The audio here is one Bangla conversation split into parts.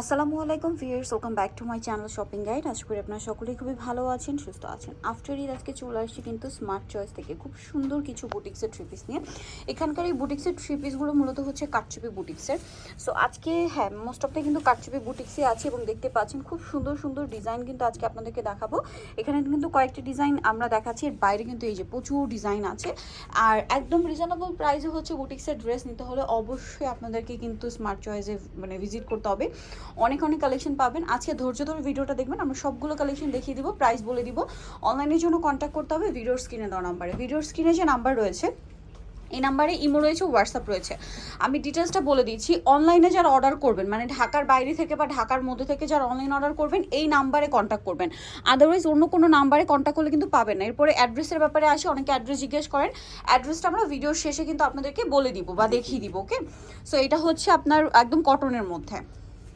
আসসালামু আলাইকুম viewers welcome back to my channel shopping guide. আশা করি আপনারা সকলেই খুবই ভালো আছেন, সুস্থ আছেন। আফটার ঈদ আজকে চলে আসছি কিন্তু স্মার্ট চয়েস থেকে। খুব সুন্দর কিছু বুটিক্সের থ্রি পিস নিয়ে। এখানকার এই বুটিক্সের থ্রি পিসগুলো মূলত হচ্ছে কাটচুপি বুটিক্সের সো আজকে হ্যাঁ মোস্ট অফটা কিন্তু কাটচুপি বুটিক্সই আছে এবং দেখতে পাচ্ছেন খুব সুন্দর সুন্দর ডিজাইন কিন্তু আজকে আপনাদেরকে দেখাবো। এখানে কিন্তু কয়েকটি ডিজাইন আমরা দেখাচ্ছি। এর বাইরে কিন্তু এই যে প্রচুর ডিজাইন আছে। আর একদম রিজনেবল প্রাইসে হচ্ছে বুটিক্সের ড্রেস নিতে হলে অবশ্যই আপনাদেরকে কিন্তু স্মার্ট চয়েসে মানে ভিজিট করতে হবে। অনেক অনেক কালেকশন পাবেন। আজকে ধৈর্য ধরে ভিডিওটা দেখবেন, আমরা সবগুলো কালেকশন দেখিয়ে দিব প্রাইস বলে দিব। অনলাইনের জন্য কন্ট্যাক্ট করতে হবে ভিডিওর স্ক্রিনে দেওয়া নাম্বারে ভিডিওর স্ক্রিনে যে নাম্বার রয়েছে, এই নাম্বারে ইমো রয়েছে হোয়াটসঅ্যাপ রয়েছে। আমি ডিটেলসটা বলে দিচ্ছি অনলাইনে যারা অর্ডার করবেন মানে ঢাকার বাইরে থেকে বা ঢাকার মধ্যে থেকে যারা অনলাইন অর্ডার করবেন, এই নাম্বারে কন্ট্যাক্ট করবেন। আদারওয়াইজ অন্য কোনো নাম্বারে কন্ট্যাক্ট করলে কিন্তু পাবেন না। এরপরে অ্যাড্রেসের ব্যাপারে আসে, অনেকে অ্যাড্রেস জিজ্ঞেস করেন। অ্যাড্রেসটা আমরা ভিডিওর শেষে কিন্তু আপনাদেরকে বলে দিব বা দেখিয়ে দিব ওকে সো এটা হচ্ছে আপনার একদম কটনের মধ্যে।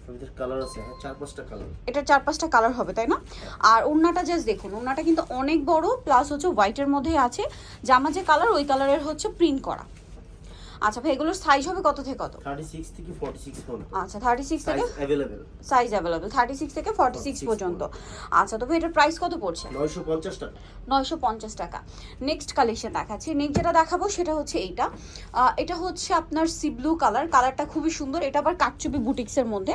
হ্যাঁ কালার। হবে, তাই না? আর ওড়নাটা জাস্ট দেখুন, ওড়নাটা কিন্তু অনেক বড় প্লাস হচ্ছে হোয়াইটের মধ্যে আছে। জামা যে কালার ওই কালারের হচ্ছে প্রিন্ট করা। আচ্ছা ভাই এগুলোর সাইজ হবে কত থেকে কত? থার্টি সিক্স থেকে ফর্টি সিক্স পর্যন্ত। আচ্ছা থার্টি সিক্স থেকে size available size thirty six থেকে ফর্টি সিক্স 46 পর্যন্ত। আচ্ছা তবে এটার প্রাইস কত পড়ছে? নয়শো পঞ্চাশ টাকা। নয়শো পঞ্চাশ টাকা। নেক্সট কালেকশন দেখাচ্ছি। নেক্সট যেটা দেখাবো সেটা হচ্ছে এইটা। এটা হচ্ছে আপনার সি ব্লু কালার কালারটা খুবই সুন্দর। এটা আবার কাটচুপি বুটিক্সের মধ্যে।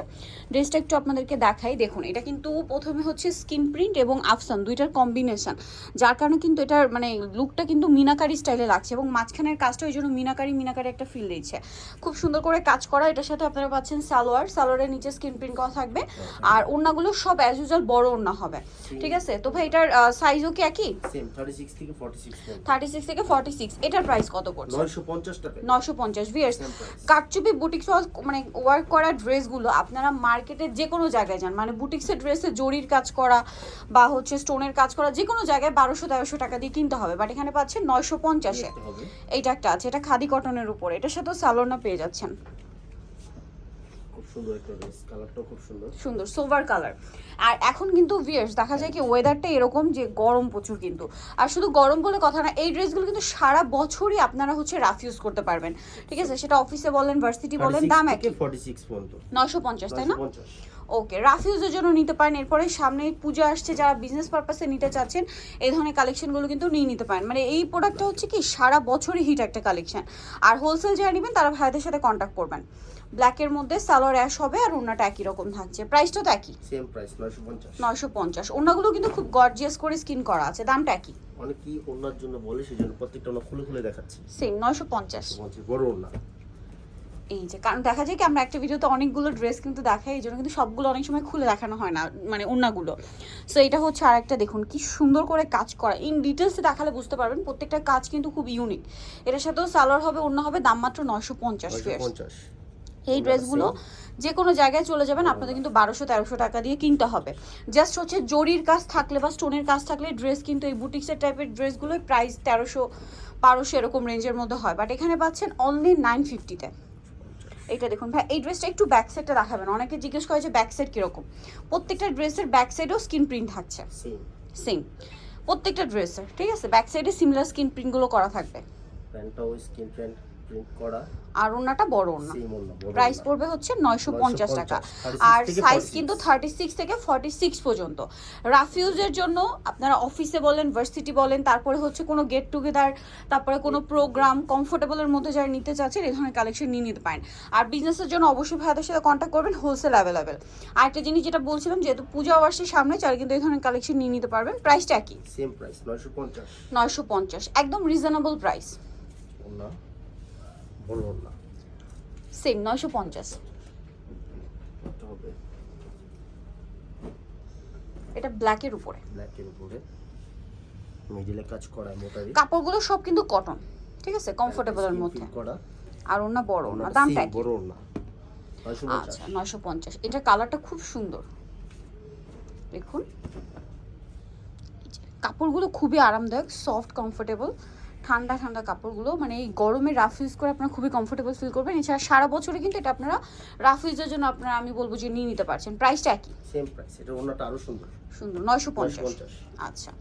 ড্রেসটা একটু আপনাদেরকে দেখাই। দেখুন এটা কিন্তু প্রথমে হচ্ছে স্কিন প্রিন্ট এবং আফসান দুইটার কম্বিনেশন যার কারণে কিন্তু এটার মানে লুকটা কিন্তু মিনাকারি স্টাইলে লাগছে এবং মাঝখানের কাজটা ওই জন্য মিনাকারি মিনাকারি একটা ফিল দিচ্ছে। খুব সুন্দর করে কাজ করা এটার সাথে আপনারা পাচ্ছেন সালোয়ার। সালোয়ারের নিচে স্কিন প্রিন্ট করা থাকবে। আর ওড়নাগুলো সব অ্যাজ ইউজুয়াল বড় ওড়না হবে। ঠিক আছে? তো ভাই এটার সাইজও কি একই? থার্টি সিক্স থেকে ফর্টি সিক্স এটার প্রাইস কত পড়ছে? নয়শো পঞ্চাশ ভিয়ার্স. কাটচুপি বুটিক্স মানে ওয়ার্ক করা ড্রেসগুলো আপনারা মার্কেটের যে কোনো জায়গায় যান মানে বুটিক্সের ড্রেসে জরির কাজ করা বা হচ্ছে স্টোনের কাজ করা যে কোনো জায়গায় বারোশো তেরোশো টাকা দিয়ে কিনতে হবে। বাট এখানে পাচ্ছেন নয়শো পঞ্চাশে। এইটা একটা আছে। এটা খাদি কটনের উপরে এটার সাথেও সালোনা পেয়ে যাচ্ছেন। সুন্দর সোভার কালার আর এখন কিন্তু ভিয়ার্স দেখা যায় কি ওয়েদারটা এরকম যে গরম প্রচুর কিন্তু। আর শুধু গরম বলে কথা না এই ড্রেসগুলো কিন্তু সারা বছরই আপনারা হচ্ছে রাফ ইউজ করতে পারবেন। ঠিক আছে? সেটা অফিসে বলেন ভার্সিটি বলেন দাম একই। নশো পঞ্চাশ তাই না? ওকে রাফিউজের জন্য নিতে পারেন। এরপরে সামনে পূজা আসছে যারা বিজনেস পারপাসে নিতে চাচ্ছেন এই ধরনের কালেকশনগুলো কিন্তু নিয়ে নিতে পারেন। মানে এই প্রোডাক্টটা হচ্ছে কি সারা বছরই হিট একটা কালেকশন আর হোলসেল যারা নেবেন তারা ভাইদের সাথে কন্ট্যাক্ট করবেন। ব্ল্যাকের মধ্যে সালোয়ার অ্যাশ হবে আর ওনাটা একই রকম থাকছে। প্রাইসটা তো একই? সেম প্রাইস নয়শো পঞ্চাশ। নয়শো পঞ্চাশ। ওনাগুলো কিন্তু খুব গর্জিয়াস করে স্কিন করা আছে। দামটা একই? অনেকেই ওনার জন্য বলে সেই জন্য প্রত্যেকটা ওনা খুলে খুলে দেখাচ্ছি। সেম নয়শো পঞ্চাশ। পঞ্চাশ বড় ওনা এই যে কারণ দেখা যায় কি আমরা একটা ভিডিওতে অনেকগুলো ড্রেস কিন্তু দেখাই এই জন্য কিন্তু সবগুলো অনেক সময় খুলে দেখানো হয় না মানে ওড়নাগুলো সো এটা হচ্ছে আর একটা দেখুন কি সুন্দর করে কাজ করা। ইন ডিটেলসে দেখালে বুঝতে পারবেন প্রত্যেকটা কাজ কিন্তু খুব ইউনিক এটার সাথেও সালোয়ার হবে অন্য হবে দাম মাত্র নয়শো পঞ্চাশ এই ড্রেসগুলো যে কোনো জায়গায় চলে যাবেন আপনাদের কিন্তু বারোশো তেরোশো টাকা দিয়ে কিনতে হবে। জাস্ট হচ্ছে জরির কাজ থাকলে বা স্টোনের কাজ থাকলে ড্রেস কিন্তু এই বুটিক্সের টাইপের ড্রেসগুলোর প্রাইস তেরোশো বারোশো এরকম রেঞ্জের মধ্যে হয়। বাট এখানে পাচ্ছেন অনলি নাইন ফিফটিতে এটা দেখুন ভাই এই ড্রেসটা একটু ব্যাক সাইডটা দেখাবেন। অনেকে জিজ্ঞেস করে যে ব্যাক সাইড কীরকম? প্রত্যেকটা ড্রেসের ব্যাক সাইডেও স্কিন প্রিন্ট থাকছে। সেম প্রত্যেকটা ড্রেসের ঠিক আছে? ব্যাক সাইডে সিমিলার স্কিন প্রিন্টগুলো করা থাকবে। প্যান্টটাও স্কিন প্যান্ট প্রিন্ট করা। আর ওনাটা বড় ওনা প্রাইস পড়বে হচ্ছে নয়শো পঞ্চাশ টাকা। আর সাইজ কিন্তু থার্টি সিক্স থেকে ফর্টি সিক্স পর্যন্ত। রাফিউজের জন্য আপনারা অফিসে বলেন ভার্সিটি বলেন তারপরে হচ্ছে কোনো গেট টুগেদার তারপরে কোনো প্রোগ্রাম কমফোর্টেবলের মধ্যে যারা নিতে চাচ্ছেন এই ধরনের কালেকশন নিয়ে নিতে পারেন। আর বিজনেসের জন্য অবশ্যই ভাইয়াদের সাথে কন্ট্যাক্ট করবেন হোলসেল অ্যাভেলেবেল আর একটা জিনিস যেটা বলছিলাম যেহেতু পূজা আসছে সামনে চার কিন্তু এই ধরনের কালেকশন নিয়ে নিতে পারবেন। প্রাইসটা একই সেম প্রাইস নয়শো পঞ্চাশ। নয়শো পঞ্চাশ একদম রিজনেবল প্রাইস ওনা বড় ওনা সেম নয়শো পঞ্চাশ। এটা ব্ল্যাকের উপরে। ব্ল্যাকের উপরে। মিডিলে কাজ করা মোটারি কাপড়গুলো সব কিন্তু কটন ঠিক আছে? কমফোর্টেবলের মধ্যে। করা। আর ওনা বড় না ওনাটা দামটা বড় ওনা আচ্ছা নয়শো পঞ্চাশ। এটা কালারটা খুব সুন্দর। দেখুন। কাপড়গুলো খুবই আরামদায়ক সফট কমফোর্টেবল ঠান্ডা ঠান্ডা কাপড়গুলো মানে এই গরমে রাফ ইউজ করে আপনারা খুবই কমফোর্টেবল ফিল করবেন। এছাড়া সারা বছরে কিন্তু এটা আপনারা রাফ ইউজের জন্য আপনারা আমি বলব যে নিয়ে নিতে পারছেন। প্রাইসটা একই? সেম প্রাইস এটা ওনাটা আরও সুন্দর। সুন্দর নয়শো পঞ্চাশ। 950 আচ্ছা।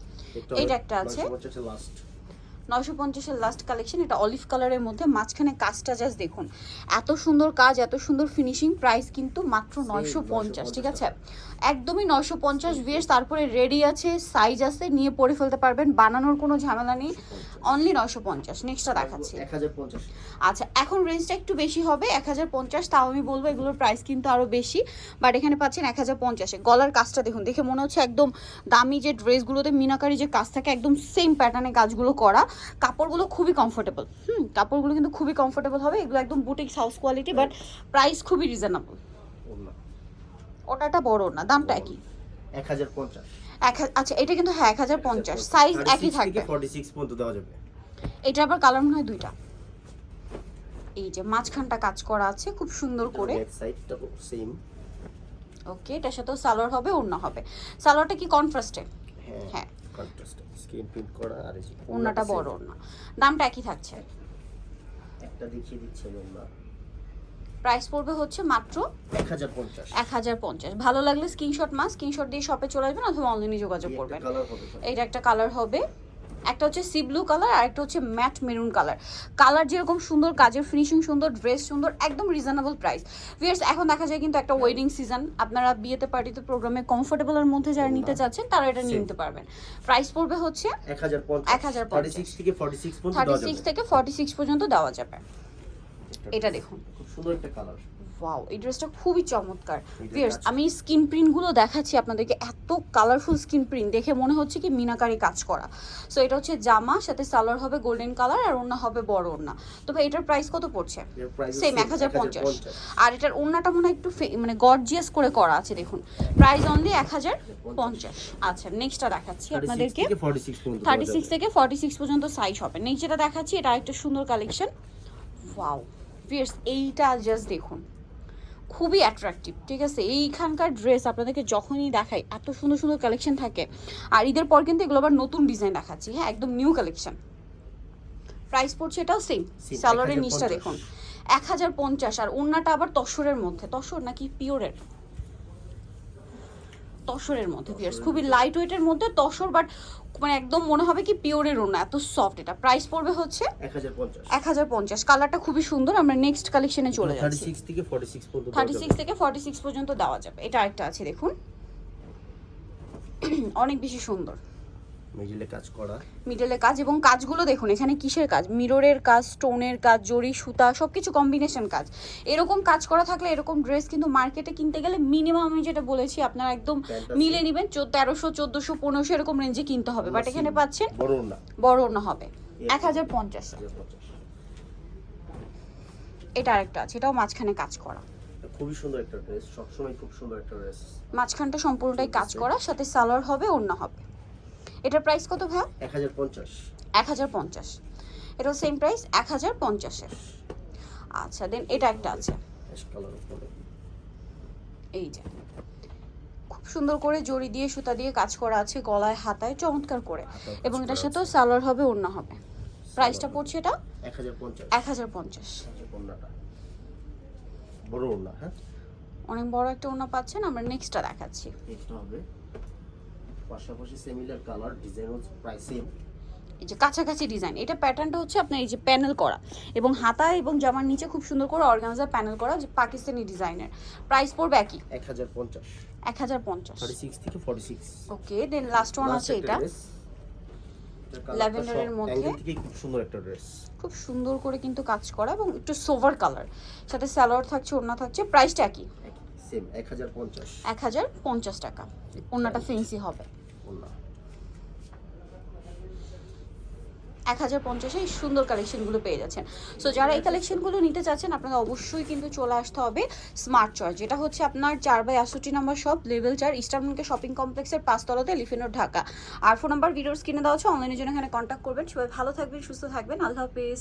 এটা একটা আছে। লাস্ট নয়শো পঞ্চাশের লাস্ট কালেকশন এটা অলিভ কালারের মধ্যে মাঝখানে কাজটা জাস্ট দেখুন। এত সুন্দর কাজ এত সুন্দর ফিনিশিং প্রাইস কিন্তু মাত্র নয়শো পঞ্চাশ ঠিক আছে? একদমই নয়শো পঞ্চাশ ভিএস তারপরে রেডি আছে সাইজ আছে নিয়ে পরে ফেলতে পারবেন বানানোর কোনো ঝামেলা নেই। অনলি নয়শো পঞ্চাশ নেক্সটটা দেখাচ্ছি। এক হাজার পঞ্চাশ। আচ্ছা এখন রেঞ্জটা একটু বেশি হবে এক হাজার পঞ্চাশ তাও আমি বলব এগুলোর প্রাইস কিন্তু আরও বেশি বাট এখানে পাচ্ছেন এক হাজার পঞ্চাশে। গলার কাজটা দেখুন দেখে মনে হচ্ছে একদম দামি যে ড্রেসগুলোতে মিনাকারি যে কাজ থাকে একদম সেম প্যাটার্নে কাজগুলো করা। কাপড়গুলো খুবই কমফোর্টেবল হুম কাপড়গুলো কিন্তু খুবই কমফোর্টেবল হবে এগুলো একদম boutiques house quality but price খুবই রিজনেবল ওটাটা বড় না দামটা একই। এক হাজার পঞ্চাশ। আচ্ছা এটা কিন্তু হ্যাঁ এক হাজার পঞ্চাশ সাইজ একই থাকবে। ফর্টি সিক্স পর্যন্ত দেওয়া যাবে। এটা আবার কালার মনে হয় দুইটা। এই যে মাঝখানটা কাজ করা আছে খুব সুন্দর করে। সেম ওকে এটার সাথেও সালোয়ার হবে অন্য হবে। সালোয়ারটা কি কনট্রাস্টে হ্যাঁ হ্যাঁ। কন্ট্রাস্ট স্ক্রিন প্রিন্ট করা আর এই ওন্নাটা বড় ওন্না দামটা একই থাকছে। একটা দেখিয়ে দিচ্ছি আমি প্রাইস পড়বে হচ্ছে মাত্র এক হাজার পঞ্চাশ। এক হাজার পঞ্চাশ। ভালো লাগলে স্ক্রিনশট মাস স্ক্রিনশট দিয়ে শপে চলে আসবেন অথবা অনলাইনে যোগাযোগ করবেন। এটা এইটা একটা কালার হবে। একটা হচ্ছে সি ব্লু কালার আর একটা হচ্ছে ম্যাট মেরুন কালার কালার যেরকম সুন্দর কাজের ফিনিশিং সুন্দর ড্রেস সুন্দর একদম রিজনেবল প্রাইস ভিয়ার্স এখন দেখা যায় কিন্তু একটা ওয়েডিং সিজন আপনারা বিয়েতে পার্টিতে প্রোগ্রামে কমফোর্টেবলের মধ্যে যারা নিতে চাচ্ছেন তারা এটা নিয়ে নিতে পারবেন। প্রাইস পড়বে হচ্ছে এক হাজার পঞ্চাশ। 1050 ফর্টি সিক্স থেকে ফর্টি সিক্স পর্যন্ত থার্টি দেওয়া সিক্স থেকে ফর্টি সিক্স পর্যন্ত দেওয়া যাবে। এটা দেখুন। সুন্দর একটা কালার ওয়াও এই ড্রেসটা খুবই চমৎকার। এটার আমি স্কিন প্রিন্টগুলো দেখাচ্ছি আপনাদেরকে এত কালারফুল স্কিন প্রিন্ট দেখে মনে হচ্ছে কি মিনাকারি কাজ করা। সো এটা হচ্ছে জামা সাথে সালোয়ার হবে গোল্ডেন কালার আর ওড়না হবে বড় ওড়না। তবে এটার প্রাইস কত পড়ছে? সেম এক হাজার পঞ্চাশ। আর এটার ওড়নাটা মনে হয় একটু মানে গর্জিয়াস করে করা আছে দেখুন। প্রাইস অনলি এক হাজার পঞ্চাশ। আচ্ছা নেক্সটটা দেখাচ্ছি আপনাদেরকে। থার্টি সিক্স থেকে ফর্টি সিক্স পর্যন্ত সাইজ হবে। নেক্সট যেটা দেখাচ্ছি এটা একটা সুন্দর কালেকশন ওয়াও ভিয়ার্স এইটা জাস্ট দেখুন। খুবই অ্যাট্রাকটিভ ঠিক আছে? এইখানকার ড্রেস আপনাদেরকে যখনই দেখাই এত সুন্দর সুন্দর কালেকশন থাকে। আর ঈদের পর কিন্তু এগুলো আবার নতুন ডিজাইন দেখাচ্ছি হ্যাঁ? একদম নিউ কালেকশন প্রাইস পড়ছে এটাও সেম সালোয়ারের নিচটা দেখুন। এক হাজার পঞ্চাশ আর ওড়নাটা আবার তসরের মধ্যে তসর নাকি পিওরের তসরের মধ্যে ভিয়ার্স খুবই লাইট ওয়েটের মধ্যে তসর বাট মানে একদম মনে হবে কি পিওরের ওনা এত সফট এটা। প্রাইস পড়বে হচ্ছে এক হাজার পঞ্চাশ। কালারটা খুবই সুন্দর আমরা নেক্সট কালেকশনে চলে যাচ্ছি। থার্টি। সিক্স থেকে ফর্টি সিক্স পর্যন্ত দেওয়া যাবে। এটা একটা আছে দেখুন। অনেক বেশি সুন্দর। মিডিলে কাজ করা। মিডলে কাজ এবং কাজগুলো দেখুন এখানে কিসের কাজ? মিররের কাজ স্টোনের কাজ জরি সুতা সব কিছু কম্বিনেশন কাজ। এরকম কাজ করা থাকলে এরকম ড্রেস কিন্তু মার্কেটে কিনতে গেলে মিনিমাম আমি যেটা বলেছি আপনারা একদম। মিলে নেবেন তেরোশো চোদ্দোশো পনেরোশো এরকম রেঞ্জে কিনতে হবে। বাট এখানে পাচ্ছেন বড় না। বড় না হবে। এক হাজার পঞ্চাশ। এটা আরেকটা আছে এটাও মাঝখানে কাজ করা। খুবই সুন্দর একটা ড্রেস সবসময় খুব সুন্দর একটা ড্রেস মাঝখানটা সম্পূর্ণটাই কাজ করা সাথে সালোয়ার হবে অন্য হবে। এটার প্রাইস কত ভাইয়া এক হাজার পঞ্চাশ। এক হাজার পঞ্চাশ। এটাও সেম প্রাইস এক হাজার পঞ্চাশের। আচ্ছা দেন এটা একটা আছে। এই যে। খুব সুন্দর করে জড়ি দিয়ে সুতা দিয়ে কাজ করা আছে গলায় হাতায় চমৎকার করে। এবং এটার সাথেও সালোয়ার হবে অন্য হবে। প্রাইসটা পড়ছে এটা? এক হাজার পঞ্চাশ। হ্যাঁ? অনেক বড় একটা ওড়না পাচ্ছেন আমরা নেক্সটটা দেখাচ্ছি। হবে। পাশাপাশি সিমিলার কালার ডিজাইন প্রায় সেম এই যে কাছাকাছি ডিজাইন এটা প্যাটার্নটা হচ্ছে আপনার এই যে প্যানেল করা এবং হাতা এবং জামার নিচে খুব সুন্দর করে অর্গানজা প্যানেল করা যে পাকিস্তানি ডিজাইনের প্রাইস পড়বে একই? এক হাজার পঞ্চাশ। এক হাজার পঞ্চাশ। থার্টি সিক্স থেকে forty six okay then last one আছে এটা। এর মধ্যে। খুব সুন্দর একটা ড্রেস খুব সুন্দর করে কিন্তু কাজ করা এবং একটু সোভার কালার সাথে স্যালোয়ার থাকছে ওড়না থাকছে প্রাইসটা একই। সেম এক হাজার পঞ্চাশ। এক হাজার পঞ্চাশ টাকা। ওড়নাটা ফেন্সি হবে। হাজার পঞ্চাশে এই সুন্দর কালেকশনগুলো পেয়ে যাচ্ছেন। সো যারা এই কালেকশনগুলো নিতে চাচ্ছেন আপনাদের অবশ্যই কিন্তু চলে আসতে হবে স্মার্ট চয়েস যেটা হচ্ছে আপনার চার বাই আষট্টি নাম্বার শপ লেভেল চার ইস্টার্নকে শপিং কমপ্লেক্সের পাঁচতলাতে লিফিনোর ঢাকা। আর ফোন নাম্বার ভিডিওস কিনে দেওয়া হচ্ছে অনলাইনের জন্য এখানে কন্ট্যাক্ট করবেন। সবাই ভালো থাকবেন সুস্থ থাকবেন। আল্লাহ হাফেজ।